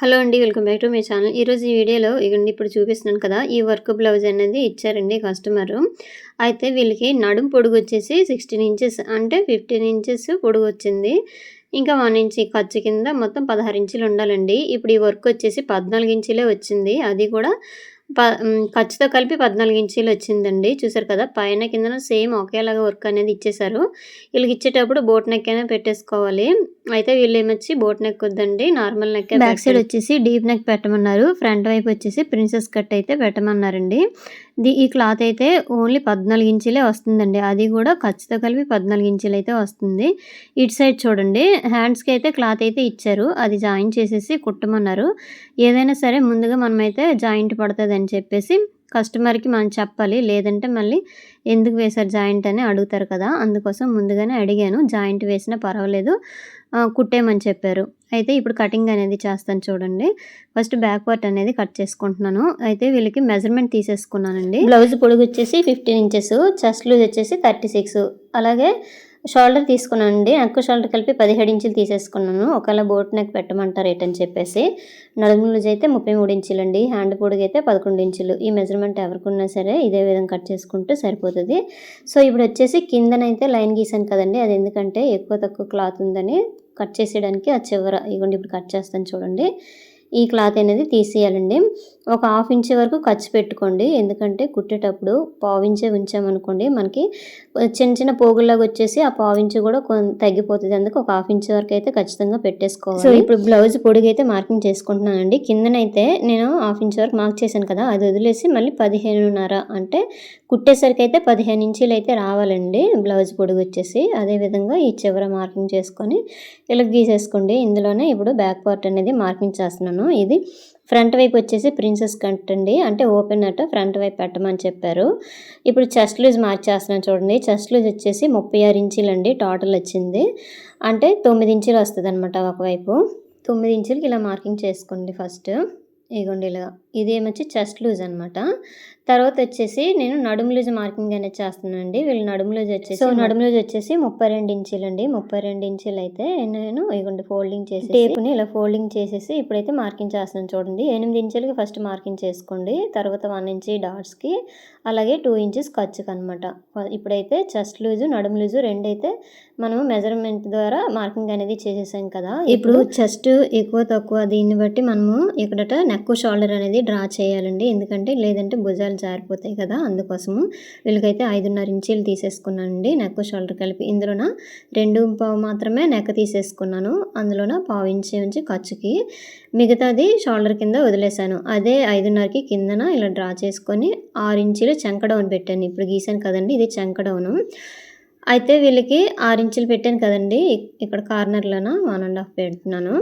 Hello అండి welcome back to my channel. ఈరోజు ఈ వీడియోలో ఇగండి ఇప్పుడు చూపిస్తున్నాను కదా ఈ వర్క్ బ్లౌజ్ అనేది ఇచ్చారండి కస్టమరు. అయితే వీళ్ళకి నడుం పొడుగు వచ్చేసి సిక్స్టీన్ ఇంచెస్ అంటే ఫిఫ్టీన్ ఇంచెస్ పొడుగు వచ్చింది. ఇంకా వన్ ఇంచ్ ఖర్చు కింద మొత్తం పదహారు ఇంచులు ఉండాలండి. ఇప్పుడు ఈ వర్క్ వచ్చేసి పద్నాలుగు ఇంచులే వచ్చింది. అది కూడా ప ఖర్చుతో కలిపి పద్నాలుగు ఇంచీలు వచ్చిందండి. చూసారు కదా పైన కిందన సేమ్ ఒకేలాగా వర్క్ అనేది ఇచ్చేసారు వీళ్ళకి ఇచ్చేటప్పుడు బోట్ నెక్ అయినా పెట్టేసుకోవాలి. అయితే వీళ్ళు ఏమొచ్చి బోట్ నెక్ వద్దండి నార్మల్ నెక్ బ్యాక్ సైడ్ వచ్చేసి డీప్ నెక్ పెట్టమన్నారు. ఫ్రంట్ వైపు వచ్చేసి ప్రిన్సెస్ కట్ అయితే పెట్టమన్నారండి. ఈ క్లాత్ అయితే ఓన్లీ పద్నాలుగు ఇంచులే వస్తుందండి. అది కూడా ఖర్చుతో కలిపి పద్నాలుగు ఇంచులు అయితే వస్తుంది. ఇటు సైడ్ చూడండి. హ్యాండ్స్కి అయితే క్లాత్ అయితే ఇచ్చారు. అది జాయిన్ చేసేసి కుట్టమన్నారు. ఏదైనా సరే ముందుగా మనమైతే జాయింట్ పడుతుంది అని చెప్పేసి కస్టమర్కి మనం చెప్పాలి. లేదంటే మళ్ళీ ఎందుకు వేశారు జాయింట్ అని అడుగుతారు కదా. అందుకోసం ముందుగానే అడిగాను. జాయింట్ వేసినా పర్వాలేదు. కుట్టేమని చెప్పారు. అయితే ఇప్పుడు కటింగ్ అనేది చేస్తాను చూడండి. ఫస్ట్ బ్యాక్ పార్ట్ అనేది కట్ చేసుకుంటున్నాను. అయితే వీళ్ళకి మెజర్మెంట్ తీసేసుకున్నానండి. బ్లౌజ్ పొడుగు వచ్చేసి ఫిఫ్టీన్ ఇంచెస్ చెస్ట్ లూజ్ వచ్చేసి థర్టీ సిక్స్ అలాగే షోల్డర్ తీసుకున్నాను అండి నెక్ షోల్డర్ కలిపి పదిహేడు ఇంచులు తీసేసుకున్నాను. ఒకవేళ బోట్ నెక్ పెట్టమంటారు ఏటని చెప్పేసి. నడుము లూజ్ అయితే ముప్పై మూడు ఇంచులు అండి. హ్యాండ్ పొడుగు అయితే పదకొండు ఇంచులు ఈ మెజర్మెంట్ ఎవరికున్నా సరే ఇదే విధంగా కట్ చేసుకుంటే సరిపోతుంది. సో ఇప్పుడు వచ్చేసి కిందనైతే లైన్ గీసాను కదండి. అది ఎందుకంటే ఎక్కువ తక్కువ క్లాత్ ఉందని కట్ చేసేయడానికి ఆ చివర ఇగోండి ఇప్పుడు కట్ చేస్తాను చూడండి. ఈ క్లాత్ అనేది తీసేయాలండి. ఒక హాఫ్ ఇంచ్ వరకు ఖర్చు పెట్టుకోండి. ఎందుకంటే కుట్టేటప్పుడు పావించే ఉంచామనుకోండి మనకి చిన్న చిన్న పోగుల్లాగా వచ్చేసి ఆ పావించి కూడా తగ్గిపోతుంది. అందుకు ఒక హాఫ్ ఇంచ్ వరకు అయితే ఖచ్చితంగా పెట్టేసుకోవాలి. సో ఇప్పుడు బ్లౌజ్ పొడిగైతే మార్కింగ్ చేసుకుంటున్నానండి. కిందనైతే నేను హాఫ్ ఇంచ్ వరకు మార్క్ చేశాను కదా అది వదిలేసి మళ్ళీ పదిహేనున్నర అంటే కుట్టేసరికి అయితే పదిహేను ఇంచీలు అయితే రావాలండి బ్లౌజ్ పొడుగు వచ్చేసి. అదేవిధంగా ఈ చివర మార్కింగ్ చేసుకొని ఇలా గీసేసుకోండి. ఇందులోనే ఇప్పుడు బ్యాక్ పార్ట్ అనేది మార్కింగ్ చేస్తున్నాను. ఇది ఫ్రంట్ వైపు వచ్చేసి ప్రిన్సెస్ కట్ అండి. అంటే ఓపెన్ అట ఫ్రంట్ వైపు పెట్టమని చెప్పారు. ఇప్పుడు చెస్ట్ లూజ్ మార్చేస్తున్నాను చూడండి. చెస్ట్ లూజ్ వచ్చేసి ముప్పై ఆరు ఇంచులు అండి. టోటల్ వచ్చింది. అంటే తొమ్మిది ఇంచులు వస్తుంది అనమాట ఒకవైపు. తొమ్మిది ఇంచులకి ఇలా మార్కింగ్ చేసుకోండి ఫస్ట్. ఇగోండి ఇలా ఇదేమొచ్చి చెస్ట్ లూజ్ అనమాట తర్వాత వచ్చేసి నేను నడుము లూజ్ మార్కింగ్ అనేది చేస్తున్నానండి. వీళ్ళు నడుము లూజ్ వచ్చేసి సో నడుము లూజ్ వచ్చేసి ముప్పై రెండు ఇంచులు అండి ముప్పై రెండు ఇంచులు అయితే నేను ఇగోండి ఫోల్డింగ్ చేసి టేప్ని ఇలా ఫోల్డింగ్ చేసేసి ఇప్పుడైతే మార్కింగ్ చేస్తున్నాను చూడండి. ఎనిమిది ఇంచులకి ఫస్ట్ మార్కింగ్ చేసుకోండి. తర్వాత వన్ ఇంచ్ డాట్స్కి అలాగే టూ ఇంచెస్ ఖర్చుకి అనమాట ఇప్పుడైతే చెస్ట్ లూజు నడుము లూజు రెండైతే మనము మెజర్మెంట్ ద్వారా మార్కింగ్ అనేది చేసేసాం కదా. ఇప్పుడు చెస్ట్ ఎక్కువ తక్కువ దీన్ని బట్టి మనము ఇక్కడట నెక్ షోల్డర్ అనేది డ్రా చేయాలండి. ఎందుకంటే లేదంటే భుజాలు జారిపోతాయి కదా అందుకోసము వీళ్ళకైతే ఐదున్నర ఇంచీలు తీసేసుకున్నానండి. నెక్ షోల్డర్ కలిపి ఇందులోన రెండు పావు మాత్రమే నెక్ తీసేసుకున్నాను. అందులోన పావు ఇంచి ఉంచి ఖర్చుకి మిగతాది షోల్డర్ కింద వదిలేశాను. అదే ఐదున్నరకి కిందన ఇలా డ్రా చేసుకొని ఆరు ఇంచీలు చెంకడౌన్ పెట్టాను. ఇప్పుడు గీసాను కదండి ఇది చెంకడౌను అయితే వీళ్ళకి ఆరు ఇంచులు పెట్టాను కదండి. ఇక్కడ కార్నర్లోన? వన్ అండ్ హాఫ్ పెడుతున్నాను.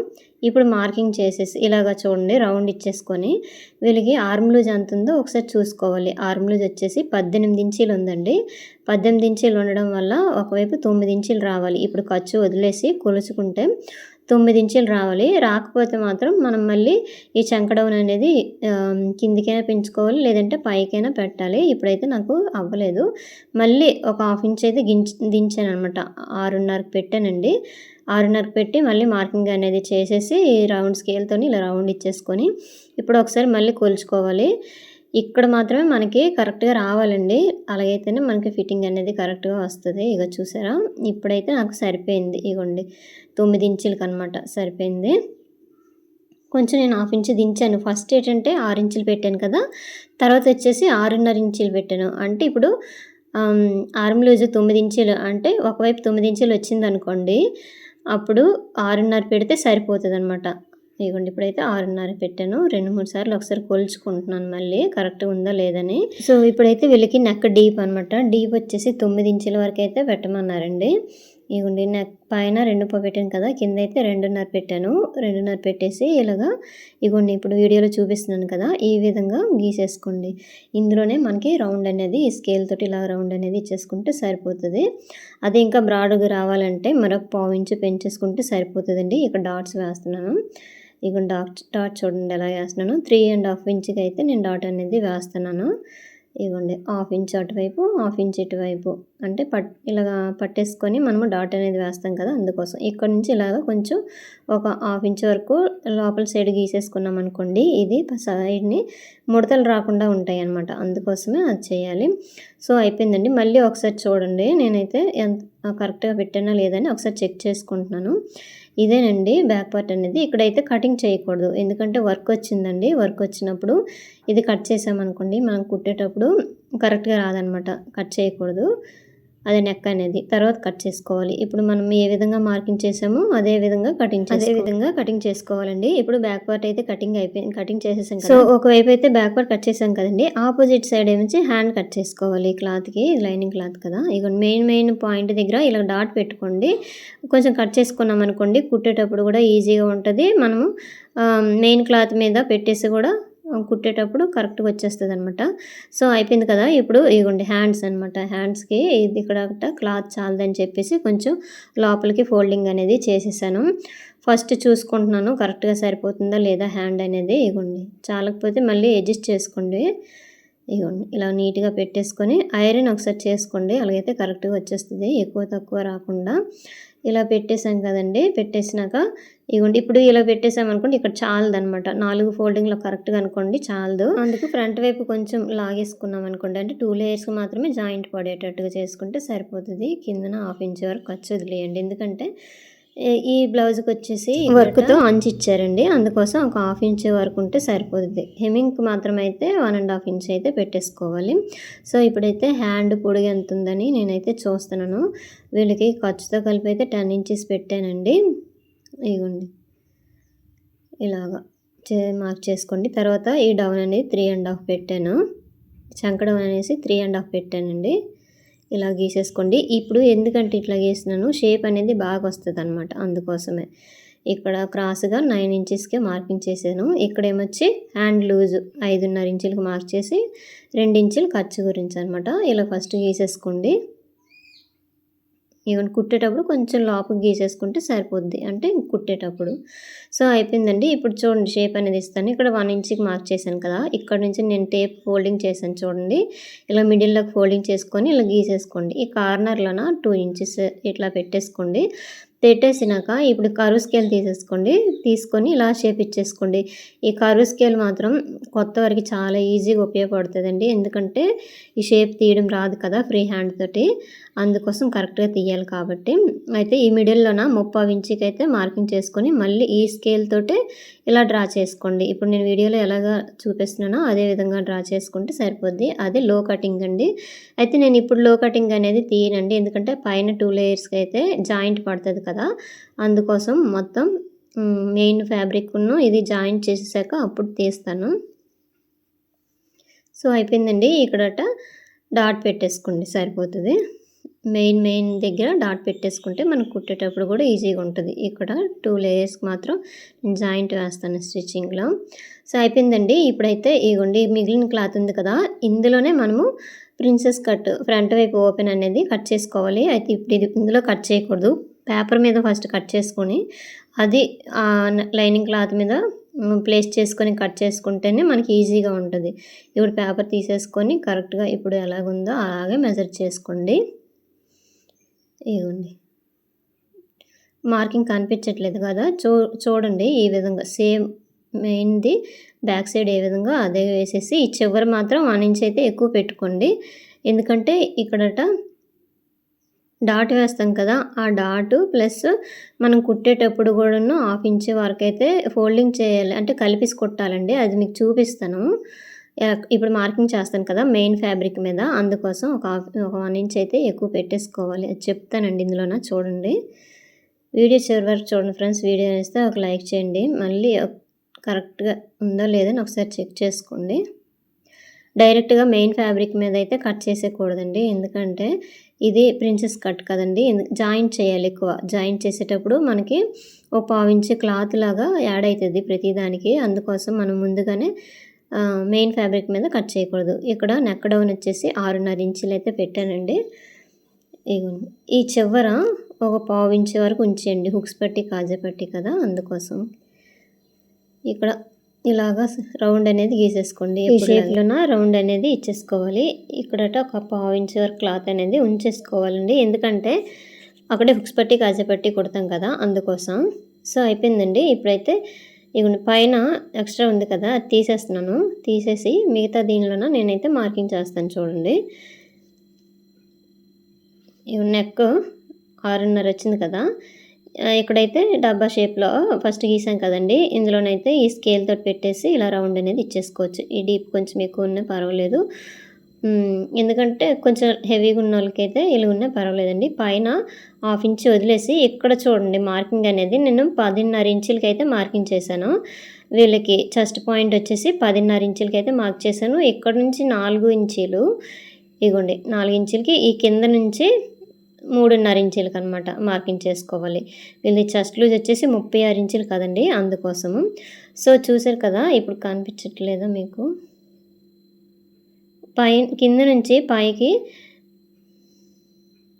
ఇప్పుడు మార్కింగ్ చేసేసి ఇలాగా చూడండి రౌండ్ ఇచ్చేసుకొని వీళ్ళకి ఆర్మ్ లూజ్ ఎంత ఉందో ఒకసారి చూసుకోవాలి. ఆర్మ్ లూజ్ వచ్చేసి పద్దెనిమిది ఇంచీలు ఉందండి. పద్దెనిమిది ఇంచీలు ఉండడం వల్ల ఒకవైపు తొమ్మిది ఇంచీలు రావాలి. ఇప్పుడు ఖర్చు వదిలేసి కొలుచుకుంటే తొమ్మిది ఇంచులు రావాలి. రాకపోతే మాత్రం మనం మళ్ళీ ఈ చంకడౌన్ అనేది కిందికైనా పెంచుకోవాలి లేదంటే పైకైనా పెట్టాలి. ఇప్పుడైతే నాకు అవ్వలేదు. మళ్ళీ ఒక హాఫ్ ఇంచ్ అయితే గించ దించాను అనమాట ఆరున్నరకు పెట్టానండి. ఆరున్నరకు పెట్టి మళ్ళీ మార్కింగ్ అనేది చేసేసి రౌండ్ స్కేల్తో ఇలా రౌండ్ ఇచ్చేసుకొని ఇప్పుడు ఒకసారి మళ్ళీ కొలుచుకోవాలి. ఇక్కడ మాత్రమే మనకి కరెక్ట్గా రావాలండి. అలాగైతేనే మనకి ఫిట్టింగ్ అనేది కరెక్ట్గా వస్తుంది. ఇక చూసారా? ఇప్పుడైతే నాకు సరిపోయింది. ఇగోండి. తొమ్మిది ఇంచులకి అనమాట సరిపోయింది. కొంచెం నేను హాఫ్ ఇంచు దించాను. ఫస్ట్ ఏంటంటే ఆరు ఇంచులు పెట్టాను కదా. తర్వాత వచ్చేసి ఆరున్నర ఇంచులు పెట్టాను. అంటే ఇప్పుడు ఆర్మ్ లూజ్ తొమ్మిది ఇంచులు. అంటే ఒకవైపు తొమ్మిది ఇంచులు వచ్చింది అనుకోండి అప్పుడు ఆరున్నర పెడితే సరిపోతుంది అనమాట ఇదిగోండి ఇప్పుడైతే ఆరున్నర పెట్టాను. రెండు మూడు సార్లు ఒకసారి కొలుచుకుంటున్నాను మళ్ళీ. కరెక్ట్ ఉందా లేదని సో ఇప్పుడైతే వీళ్ళకి నెక్ డీప్ అనమాట డీప్ వచ్చేసి తొమ్మిది ఇంచుల వరకు అయితే పెట్టమన్నారండి. ఇదిగోండి నెక్ పైన రెండు పెట్టాను కదా కింద అయితే రెండున్నర పెట్టాను. రెండున్నర పెట్టేసి ఇలాగా ఇగోండి ఇప్పుడు వీడియోలో చూపిస్తున్నాను కదా ఈ విధంగా గీసేసుకోండి. ఇందులోనే మనకి రౌండ్ అనేది ఈ స్కేల్ తోటి ఇలా రౌండ్ అనేది ఇచ్చేసుకుంటే సరిపోతుంది. అది ఇంకా బ్రాడ్గా రావాలంటే మరొక పావు ఇంచు పెంచేసుకుంటే సరిపోతుందండి. ఇక్కడ డాట్స్ వేస్తున్నాను. ఇక డాట్ డాట్ చూడండి ఎలా వేస్తున్నాను. త్రీ అండ్ హాఫ్ ఇంచ్కి అయితే నేను డాట్ అనేది వేస్తున్నాను. ఇవ్వండి హాఫ్ ఇంచ్ అటువైపు హాఫ్ ఇంచ్ ఇటువైపు. అంటే పట్ ఇలాగా పట్టేసుకొని మనము డాట్ అనేది వేస్తాం కదా అందుకోసం. ఇక్కడ నుంచి ఇలాగ కొంచెం ఒక హాఫ్ ఇంచ్ వరకు లోపల సైడ్ గీసేసుకున్నాం అనుకోండి ఇది సైడ్ని ముడతలు రాకుండా ఉంటాయి అనమాట అందుకోసమే అది చేయాలి. సో అయిపోయిందండి. మళ్ళీ ఒకసారి చూడండి. నేనైతే ఎంత కరెక్ట్గా పెట్టానా లేదని ఒకసారి చెక్ చేసుకుంటున్నాను. ఇదేనండి బ్యాక్ పార్ట్ అనేది. ఇక్కడైతే కటింగ్ చేయకూడదు. ఎందుకంటే వర్క్ వచ్చిందండి. వర్క్ వచ్చినప్పుడు ఇది కట్ చేసామనుకోండి మనం కుట్టేటప్పుడు కరెక్ట్గా రాదనమాట. కట్ చేయకూడదు. అదే నెక్ అనేది. తర్వాత కట్ చేసుకోవాలి. ఇప్పుడు మనం ఏ విధంగా మార్కింగ్ చేసామో అదే విధంగా కటింగ్ అదే విధంగా కటింగ్ చేసుకోవాలండి. ఇప్పుడు బ్యాక్ పార్ట్ అయితే కటింగ్ అయిపోయింది కటింగ్ చేసేసాం సో ఒకవైపు అయితే బ్యాక్ పార్ట్ కట్ చేసాం కదండి. ఆపోజిట్ సైడ్ ఏమించి హ్యాండ్ కట్ చేసుకోవాలి. క్లాత్కి లైనింగ్ క్లాత్ కదా. ఇక మెయిన్ మెయిన్ పాయింట్ దగ్గర ఇలా డాట్ పెట్టుకోండి. కొంచెం కట్ చేసుకున్నాం అనుకోండి కుట్టేటప్పుడు కూడా ఈజీగా ఉంటుంది. మనము మెయిన్ క్లాత్ మీద పెట్టేసి కూడా కుట్టేటప్పుడు కరెక్ట్గా వచ్చేస్తుంది అనమాట సో అయిపోయింది కదా. ఇప్పుడు ఇవ్వండి హ్యాండ్స్ అనమాట హ్యాండ్స్కి ఇది ఇక్కడ క్లాత్ చాలదని చెప్పేసి కొంచెం లోపలికి ఫోల్డింగ్ అనేది చేసేసాను. ఫస్ట్ చూసుకుంటున్నాను కరెక్ట్గా సరిపోతుందా లేదా హ్యాండ్ అనేది. ఇవ్వండి చాలకపోతే మళ్ళీ అడ్జస్ట్ చేసుకోండి. ఇవ్వండి ఇలా నీట్గా పెట్టేసుకొని ఐరన్ ఒకసారి చేసుకోండి. అలాగైతే కరెక్ట్గా వచ్చేస్తుంది ఎక్కువ తక్కువ రాకుండా. ఇలా పెట్టేసాం కదండి పెట్టేసినాక ఇగోండి ఇప్పుడు ఇలా పెట్టేసాం అనుకోండి ఇక్కడ చాలదు అనమాట నాలుగు ఫోల్డింగ్లో కరెక్ట్గా అనుకోండి చాలదు. అందుకు ఫ్రంట్ వైపు కొంచెం లాగేసుకున్నాం అనుకోండి అంటే టూ లేయర్స్కి మాత్రమే జాయింట్ పడేటట్టుగా చేసుకుంటే సరిపోతుంది. కిందన హాఫ్ ఇంచ్ వరకు వచ్చేది వదిలేయండి ఎందుకంటే ఈ బ్లౌజ్కి వచ్చేసి వర్క్తో అంచు ఇచ్చారండి. అందుకోసం ఒక హాఫ్ ఇంచ్ వరకు ఉంటే సరిపోతుంది. హెమింగ్కి మాత్రం అయితే వన్ అండ్ హాఫ్ ఇంచ్ అయితే పెట్టేసుకోవాలి. సో ఇప్పుడైతే హ్యాండ్ పొడిగి ఎంత ఉందని నేనైతే చూస్తున్నాను. వీళ్ళకి ఖర్చుతో కలిపి అయితే టెన్ ఇంచెస్ పెట్టానండి. ఇగోండి. ఇలాగా చే మార్క్ చేసుకోండి. తర్వాత ఈ డౌన్ అనేది త్రీ అండ్ హాఫ్ పెట్టాను. చంక డౌన్ అనేసి త్రీ అండ్ హాఫ్ పెట్టానండి. ఇలా గీసేసుకోండి. ఇప్పుడు ఎందుకంటే ఇట్లా గీసినాను షేప్ అనేది బాగా వస్తుంది అనమాట అందుకోసమే. ఇక్కడ క్రాస్గా నైన్ ఇంచెస్కే మార్కింగ్ చేశాను ఇక్కడ ఏమొచ్చి హ్యాండ్ లూజ్ ఐదున్నర ఇంచులకు మార్క్ చేసి రెండు ఇంచులు ఖర్చు గురించి అనమాట ఇలా ఫస్ట్ గీసేసుకోండి. ఈవెన్ కుట్టేటప్పుడు కొంచెం లోపలికి గీసేసుకుంటే సరిపోద్ది. అంటే కుట్టేటప్పుడు. సో అయిపోయిందండి. ఇప్పుడు చూడండి షేప్ అనేది ఇస్తాను. ఇక్కడ వన్ ఇంచ్కి మార్క్ చేశాను కదా. ఇక్కడ నుంచి నేను టేప్ ఫోల్డింగ్ చేశాను చూడండి. ఇలా మిడిల్లోకి ఫోల్డింగ్ చేసుకొని ఇలా గీసేసుకోండి. ఈ కార్నర్లోన? టూ ఇంచెస్ ఇట్లా పెట్టేసుకోండి. పెట్టేసినాక ఇప్పుడు కరువు స్కేల్ తీసేసుకోండి. తీసుకొని ఇలా షేప్ ఇచ్చేసుకోండి. ఈ కరువు స్కేల్ మాత్రం కొత్త వరకు చాలా ఈజీగా ఉపయోగపడుతుందండి. ఎందుకంటే ఈ షేప్ తీయడం రాదు కదా ఫ్రీ హ్యాండ్ తోటి. అందుకోసం కరెక్ట్గా తీయాలి కాబట్టి. అయితే ఈ మిడిల్లోన ముప్పై ఇంచుకి అయితే మార్కింగ్ చేసుకొని మళ్ళీ ఈ స్కేల్ తోటే ఇలా డ్రా చేసుకోండి. ఇప్పుడు నేను వీడియోలో ఎలాగా చూపిస్తున్నానో అదే విధంగా డ్రా చేసుకుంటే సరిపోద్ది. అది లో కటింగ్ అండి. అయితే నేను ఇప్పుడు లో కటింగ్ అనేది తీయనండి. ఎందుకంటే పైన టూ లేయర్స్కి అయితే జాయింట్ పడుతుంది కదా. అందుకోసం మొత్తం మెయిన్ ఫ్యాబ్రిక్ను ఇది జాయింట్ చేసేసాక అప్పుడు తీస్తాను. సో అయిపోయిందండి. ఇక్కడట డాట్ పెట్టేసుకోండి సరిపోతుంది. మెయిన్ మెయిన్ దగ్గర డాట్ పెట్టేసుకుంటే మనకు కుట్టేటప్పుడు కూడా ఈజీగా ఉంటుంది. ఇక్కడ టూ లేయర్స్కి మాత్రం నేను జాయింట్ వేస్తాను స్టిచ్చింగ్లో. సో అయిపోయిందండి. ఇప్పుడైతే ఇగోండి మిగిలిన క్లాత్ ఉంది కదా. ఇందులోనే మనము ప్రిన్సెస్ కట్ ఫ్రంట్ వైపు ఓపెన్ అనేది కట్ చేసుకోవాలి. అయితే ఇప్పుడు ఇది ఇందులో కట్ చేయకూడదు. పేపర్ మీద ఫస్ట్ కట్ చేసుకొని అది లైనింగ్ క్లాత్ మీద ప్లేస్ చేసుకొని కట్ చేసుకుంటేనే మనకి ఈజీగా ఉంటుంది. ఇప్పుడు పేపర్ తీసేసుకొని కరెక్ట్గా ఇప్పుడు ఎలాగుందో అలాగే మెజర్ చేసుకోండి. ఇవ్వండి మార్కింగ్ కనిపించట్లేదు కదా? చూ చూడండి ఈ విధంగా సేమ్ మెయిన్ది బ్యాక్ సైడ్ ఏ విధంగా అదే వేసేసి ఈ చివరి మాత్రం వన్ ఇంచ్ అయితే ఎక్కువ పెట్టుకోండి. ఎందుకంటే ఇక్కడట డాట్ వేస్తాం కదా ఆ డాట్ ప్లస్ మనం కుట్టేటప్పుడు కూడాను హాఫ్ ఇంచ్ వరకు అయితే ఫోల్డింగ్ చేయాలి. అంటే కలిపిసి కుట్టాలండి. అది మీకు చూపిస్తాను. ఇప్పుడు మార్కింగ్ చేస్తాను కదా మెయిన్ ఫ్యాబ్రిక్ మీద. అందుకోసం ఒక ఒక వన్ ఇంచ్ అయితే ఎక్కువ పెట్టేసుకోవాలి. అది చెప్తానండి ఇందులోన చూడండి. వీడియో చివరి వరకు చూడండి ఫ్రెండ్స్. వీడియో వేస్తే ఒక లైక్ చేయండి. మళ్ళీ కరెక్ట్గా ఉందో లేదని ఒకసారి చెక్ చేసుకోండి. డైరెక్ట్గా మెయిన్ ఫ్యాబ్రిక్ మీద అయితే కట్ చేసేయకూడదండి. ఎందుకంటే ఇది ప్రిన్సెస్ కట్ కదండి. జాయింట్ చేయాలి ఎక్కువ. జాయింట్ చేసేటప్పుడు మనకి ఒక పావించి క్లాత్ లాగా యాడ్ అవుతుంది ప్రతిదానికి. అందుకోసం మనం ముందుగానే మెయిన్ ఫ్యాబ్రిక్ మీద కట్ చేయకూడదు. ఇక్కడ నెక్ డౌన్ వచ్చేసి ఆరున్నర ఇంచులు అయితే పెట్టానండి. ఈ చివర ఒక పావు ఇంచు వరకు ఉంచేయండి. హుక్స్ పట్టి కాజా పట్టి కదా అందుకోసం. ఇక్కడ ఇలాగా రౌండ్ అనేది గీసేసుకోండి. ఈ షేప్లోన రౌండ్ అనేది ఇచ్చేసుకోవాలి. ఇక్కడట ఒక పావు ఇంచు వరకు క్లాత్ అనేది ఉంచేసుకోవాలండి. ఎందుకంటే అక్కడే హుక్స్ పట్టి కాజా పట్టి కుడతాం కదా అందుకోసం. సో అయిపోయిందండి. ఇప్పుడైతే ఇగోండి పైన ఎక్స్ట్రా ఉంది కదా అది తీసేస్తున్నాను. తీసేసి మిగతా దీనిలోన నేనైతే మార్కింగ్ చేస్తాను చూడండి. ఇవి నెక్ ఆరున్నర వచ్చింది కదా. ఇక్కడైతే డబ్బా షేప్లో ఫస్ట్ గీసాం కదండి ఇందులోనైతే ఈ స్కేల్ తోటి పెట్టేసి ఇలా రౌండ్ అనేది ఇచ్చేసుకోవచ్చు. ఈ డీప్ కొంచెం ఎక్కువ ఉన్నా పర్వాలేదు. ఎందుకంటే కొంచెం హెవీగా ఉన్న వాళ్ళకైతే ఇలా ఉన్నా పర్వాలేదండి. పైన హాఫ్ ఇంచ్ వదిలేసి ఇక్కడ చూడండి మార్కింగ్ అనేది నేను పదిన్నర ఇంచులకి అయితే మార్కింగ్ చేశాను. వీళ్ళకి చెస్ట్ పాయింట్ వచ్చేసి పదిన్నర ఇంచులకి అయితే మార్క్ చేశాను. ఇక్కడ నుంచి నాలుగు ఇంచీలు ఇగోండి నాలుగు ఇంచులకి ఈ కింద నుంచి మూడున్నర ఇంచులు అనమాట మార్కింగ్ చేసుకోవాలి. వీళ్ళది చెస్ట్ లూజ్ వచ్చేసి ముప్పై ఆరు ఇంచులు కదండి అందుకోసము. సో చూసారు కదా ఇప్పుడు కనిపించట్లేదా మీకు? పై కింద నుంచి పైకి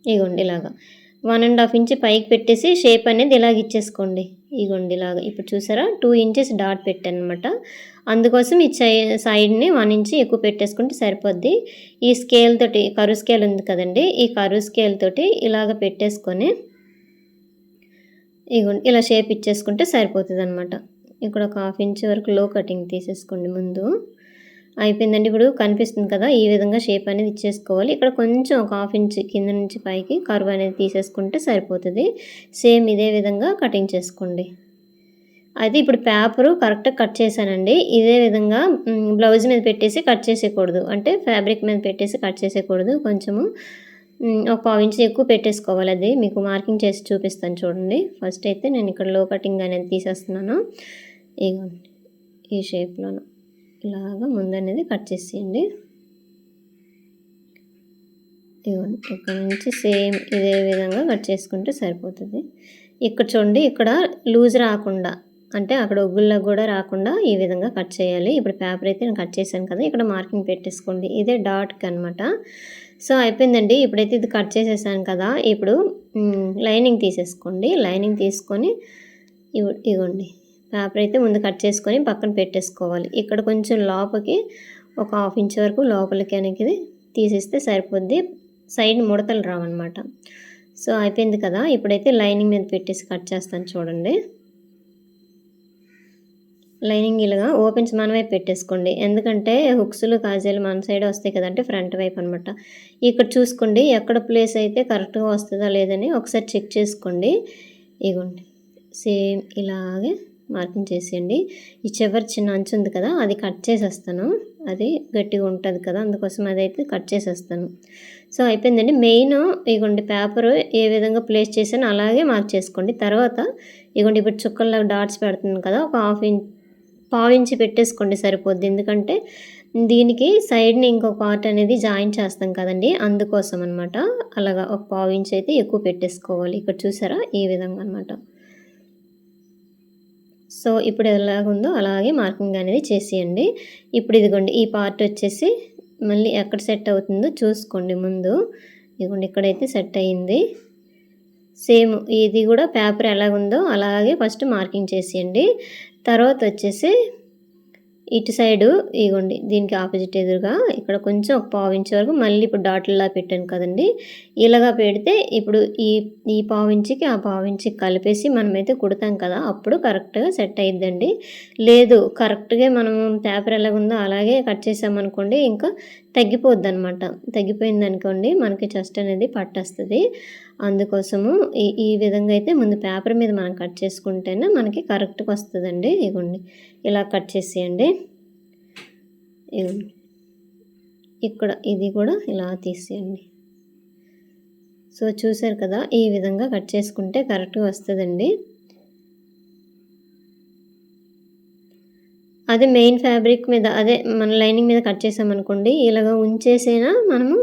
ఇగోండి ఇలాగా. వన్ అండ్ హాఫ్ ఇంచ్ పైకి పెట్టేసి షేప్ అనేది ఇలాగ ఇచ్చేసుకోండి. ఇలాగ ఇప్పుడు చూసారా? టూ ఇంచెస్ డాట్ పెట్టాను అనమాట అందుకోసం ఈ చై సైడ్ని వన్ ఇంచ్ ఎక్కువ పెట్టేసుకుంటే సరిపోద్ది. ఈ స్కేల్ తోటి కరు స్కేల్ ఉంది కదండి. ఈ కరు స్కేల్ తోటి ఇలాగ పెట్టేసుకొని ఇగోండి ఇలా షేప్ ఇచ్చేసుకుంటే సరిపోతుంది అనమాట ఇక్కడ ఒక హాఫ్ ఇంచ్ వరకు లో కటింగ్ తీసేసుకోండి ముందు. అయిపోయిందండి. ఇప్పుడు కనిపిస్తుంది కదా ఈ విధంగా షేప్ అనేది ఇచ్చేసుకోవాలి. ఇక్కడ కొంచెం ఒక హాఫ్ ఇంచ్ కింద నుంచి పైకి కర్వ్ అనేది తీసేసుకుంటే సరిపోతుంది. సేమ్ ఇదే విధంగా కటింగ్ చేసుకోండి. అయితే ఇప్పుడు పేపరు కరెక్ట్గా కట్ చేశానండి. ఇదే విధంగా బ్లౌజ్ మీద పెట్టేసి కట్ చేసేయకూడదు. అంటే ఫ్యాబ్రిక్ మీద పెట్టేసి కట్ చేసేయకూడదు. కొంచెము ఒక పావు ఇంచ్ ఎక్కువ పెట్టేసుకోవాలి. అది మీకు మార్కింగ్ చేసి చూపిస్తాను చూడండి. ఫస్ట్ అయితే నేను ఇక్కడ లో కటింగ్ అనేది తీసేస్తున్నాను. ఇగోండి ఈ షేప్లోను ఇలాగా ముందనేది కట్ చేసేయండి. ఇవ్వండి ఇక్కడ నుంచి సేమ్ ఇదే విధంగా కట్ చేసుకుంటే సరిపోతుంది. ఇక్కడ చూడండి ఇక్కడ లూజ్ రాకుండా అంటే అక్కడ ఉగ్గుల్లో కూడా రాకుండా ఈ విధంగా కట్ చేయాలి. ఇప్పుడు పేపర్ అయితే నేను కట్ చేశాను కదా ఇక్కడ మార్కింగ్ పెట్టేసుకోండి. ఇదే డాట్కి అనమాట సో అయిపోయిందండి. ఇప్పుడైతే ఇది కట్ చేసేసాను కదా ఇప్పుడు లైనింగ్ తీసేసుకోండి. లైనింగ్ తీసుకొని ఇవ్వండి. పేపర్ అయితే ముందు కట్ చేసుకొని పక్కన పెట్టేసుకోవాలి. ఇక్కడ కొంచెం లోపలికి ఒక హాఫ్ ఇంచ్ వరకు లోపలికి అనేది తీసేస్తే సరిపోద్ది. సైడ్ ముడతలు రావన్నమాట. సో అయిపోయింది కదా? ఇప్పుడైతే లైనింగ్ మీద పెట్టేసి కట్ చేస్తాను చూడండి. లైనింగ్ ఇలాగా ఓపెన్స్ మన వైపు పెట్టేసుకోండి. ఎందుకంటే హుక్స్లు కాజాలు మన సైడ్ వస్తాయి కదంటే ఫ్రంట్ వైపు అనమాట ఇక్కడ చూసుకోండి ఎక్కడ ప్లేస్ అయితే కరెక్ట్గా వస్తుందా లేదని ఒకసారి చెక్ చేసుకోండి. ఇగోండి. సేమ్ ఇలాగే మార్కింగ్ చేసేయండి. ఈ చివరి చిన్న అంచు ఉంది కదా అది కట్ చేసేస్తాను. అది గట్టిగా ఉంటుంది కదా అందుకోసం అదైతే కట్ చేసేస్తాను. సో అయిపోయిందండి. మెయిన్ ఇగోండి పేపర్ ఏ విధంగా ప్లేస్ చేసాను అలాగే మార్క్ చేసుకోండి. తర్వాత ఇగోండి ఇప్పుడు చుక్కల్లో డాట్స్ పెడుతున్నాను కదా ఒక హాఫ్ ఇంచ్ పావు ఇంచి పెట్టేసుకోండి సరిపోద్ది. ఎందుకంటే దీనికి సైడ్ని ఇంకో పార్ట్ అనేది జాయిన్ చేస్తాం కదండి అందుకోసం అనమాట అలాగా ఒక పావు ఇంచ్ అయితే ఎక్కువ పెట్టేసుకోవాలి. ఇక్కడ చూసారా? ఈ విధంగా అనమాట సో ఇప్పుడు ఎలాగుందో అలాగే మార్కింగ్ అనేది చేసేయండి. ఇప్పుడు ఇదిగోండి ఈ పార్ట్ వచ్చేసి మళ్ళీ ఎక్కడ సెట్ అవుతుందో చూసుకోండి ముందు. ఇదిగోండి ఇక్కడైతే సెట్ అయ్యింది సేమ్ ఇది కూడా పేపర్ ఎలాగుందో అలాగే ఫస్ట్ మార్కింగ్ చేసేయండి. తర్వాత వచ్చేసి ఇటు సైడు ఇగోండి దీనికి ఆపోజిట్ ఎదురుగా ఇక్కడ కొంచెం ఒక పావు ఇంచ్ వరకు మళ్ళీ ఇప్పుడు డాట్లలా పెట్టాను కదండి. ఇలాగా పెడితే ఇప్పుడు ఈ ఈ పావు ఆ పావు కలిపేసి మనమైతే కుడతాం కదా అప్పుడు కరెక్ట్గా సెట్ అయిద్దండి. లేదు కరెక్ట్గా మనం పేపర్ ఎలాగుందో అలాగే కట్ చేసామనుకోండి ఇంకా తగ్గిపోద్ది అనమాట తగ్గిపోయింది అనుకోండి మనకి చెస్ట్ అనేది పట్టేస్తుంది. అందుకోసము ఈ ఈ విధంగా అయితే ముందు పేపర్ మీద మనం కట్ చేసుకుంటేనే మనకి కరెక్ట్గా వస్తుందండి. ఇగోండి ఇలా కట్ చేసేయండి. ఇగోండి. ఇక్కడ ఇది కూడా ఇలా తీసేయండి. సో చూసారు కదా ఈ విధంగా కట్ చేసుకుంటే కరెక్ట్గా వస్తుందండి. అదే మెయిన్ ఫ్యాబ్రిక్ మీద అదే మన లైనింగ్ మీద కట్ చేసామనుకోండి ఇలాగ ఉంచేసైనా మనము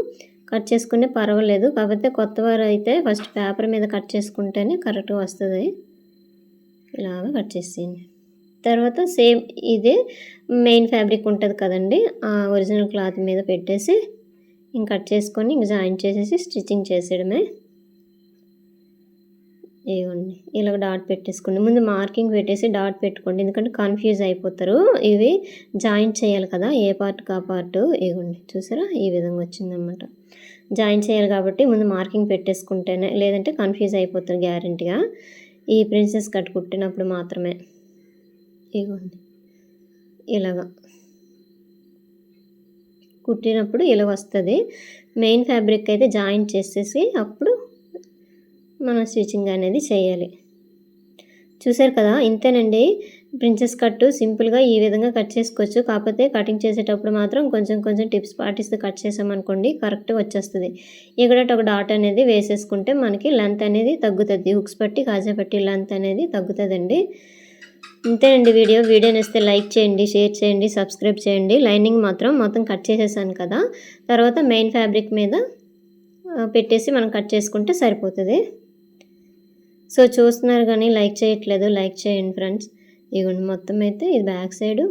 కట్ చేసుకుంటే పర్వాలేదు. కాకపోతే కొత్త వారు అయితే ఫస్ట్ పేపర్ మీద కట్ చేసుకుంటేనే కరెక్ట్గా వస్తుంది. ఇలాగ కట్ చేసేయండి. తర్వాత సేమ్ ఇదే మెయిన్ ఫ్యాబ్రిక్ ఉంటుంది కదండి ఆ ఒరిజినల్ క్లాత్ మీద పెట్టేసి ఇంక కట్ చేసుకొని ఇంక జాయిన్ చేసేసి స్టిచ్చింగ్ చేసేయడమే. ఇవ్వండి ఇలా డాట్ పెట్టేసుకోండి. ముందు మార్కింగ్ పెట్టేసి డాట్ పెట్టుకోండి. ఎందుకంటే కన్ఫ్యూజ్ అయిపోతారు. ఇవి జాయిన్ చేయాలి కదా ఏ పార్ట్ కా పార్ట్. ఇవ్వండి చూసారా? ఈ విధంగా వచ్చిందన్నమాట. జాయిన్ చేయాలి కాబట్టి ముందు మార్కింగ్ పెట్టేసుకుంటేనే లేదంటే కన్ఫ్యూజ్ అయిపోతారు గ్యారంటీగా. ఈ ప్రిన్సెస్ కట్ కుట్టినప్పుడు మాత్రమే. ఇవ్వండి ఇలాగా. కుట్టినప్పుడు ఇలా వస్తుంది. మెయిన్ ఫ్యాబ్రిక్ అయితే జాయింట్ చేసేసి అప్పుడు మనం స్టిచ్చింగ్ అనేది చేయాలి. చూసారు కదా ఇంతేనండి. ప్రిన్సెస్ కట్టు సింపుల్గా ఈ విధంగా కట్ చేసుకోవచ్చు. కాకపోతే కటింగ్ చేసేటప్పుడు మాత్రం కొంచెం కొంచెం టిప్స్ పాటిస్తూ కట్ చేసామనుకోండి కరెక్ట్ వచ్చేస్తుంది. ఇక్కడ ఒక డాట్ అనేది వేసేసుకుంటే మనకి లెంత్ అనేది తగ్గుతుంది. హుక్స్ పట్టి కాజా పట్టి లెంత్ అనేది తగ్గుతుందండి. ఇంతేనండి వీడియో. వీడియో నేస్తే లైక్ చేయండి షేర్ చేయండి సబ్స్క్రైబ్ చేయండి. లైనింగ్ మాత్రం మొత్తం కట్ చేసేసాను కదా. తర్వాత మెయిన్ ఫ్యాబ్రిక్ మీద పెట్టేసి మనం కట్ చేసుకుంటే సరిపోతుంది. సో చూస్తున్నారు కానీ లైక్ చేయట్లేదు. లైక్ చేయండి ఫ్రెండ్స్. ఇదిగోండి మొత్తం అయితే ఇది బ్యాక్ సైడు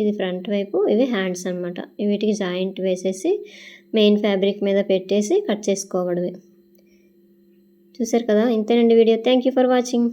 ఇది ఫ్రంట్ వైపు ఇవి హ్యాండ్స్ అనమాట వీటికి జాయింట్ వేసేసి మెయిన్ ఫ్యాబ్రిక్ మీద పెట్టేసి కట్ చేసుకోవడమే. చూసారు కదా? ఇంతేనండి video. Thank you for watching.